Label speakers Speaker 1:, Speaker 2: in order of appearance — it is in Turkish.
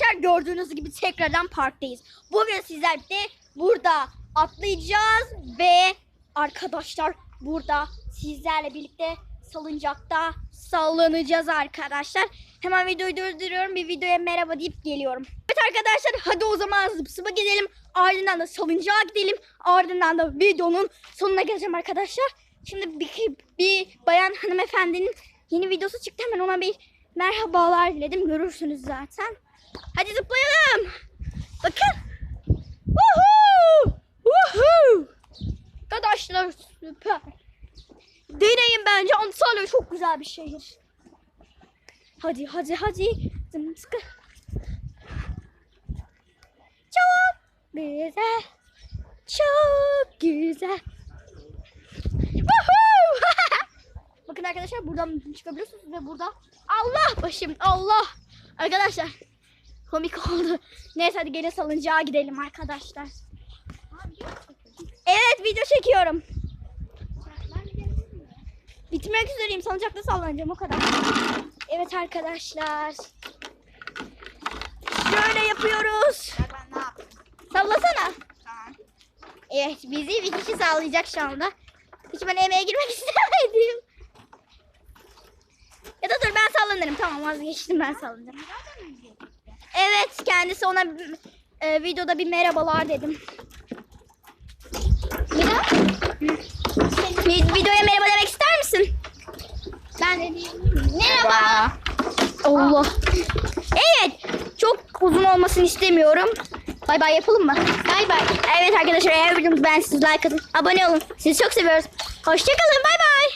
Speaker 1: arkadaşlar gördüğünüz gibi tekrardan parktayız. Bugün sizlerle burada atlayacağız ve arkadaşlar burada sizlerle birlikte salıncakta sallanacağız arkadaşlar. Hemen videoyu durduruyorum. Bir videoya merhaba deyip geliyorum. Evet arkadaşlar hadi o zaman zıp gidelim. Ardından da salıncağa gidelim. Ardından da videonun sonuna geleceğim arkadaşlar. Şimdi bir, bir bayan hanımefendinin yeni videosu çıktı. Hemen ona bir merhabalar diledim. Görürsünüz zaten. Hadi zıplayalım. Bakın. Woohoo! Woohoo! Arkadaşlar süper. Deneyin bence Antalya çok güzel bir şehir. Hadi hadi hadi. Zım sıkı. Çok güzel. Çok güzel. Woohoo! Bakın arkadaşlar buradan çıkabiliyorsunuz ve burada Allah başım Allah. Arkadaşlar komik oldu. Neyse hadi gelin salıncağa gidelim arkadaşlar. Evet video çekiyorum. Bitmek üzereyim. Salıncakta sallanacağım o kadar. Evet arkadaşlar. Şöyle yapıyoruz. Sallasana. Evet bizi bir kişi sağlayacak şu anda. Hiç ben emeğe girmek istemedim. Ya da dur ben sallanırım. Tamam vazgeçtim ben sallanacağım. Evet kendisi ona e, videoda bir merhabalar dedim. Mira? Videoya merhaba demek ister misin? Ben de. Merhaba. Allah. Evet. Çok uzun olmasını istemiyorum. Bay bay yapalım mı? Bay bay. Evet arkadaşlar eğer videomuzu beğendiyseniz like atın. Abone olun. Sizi çok seviyoruz. Hoşçakalın. Bay bay.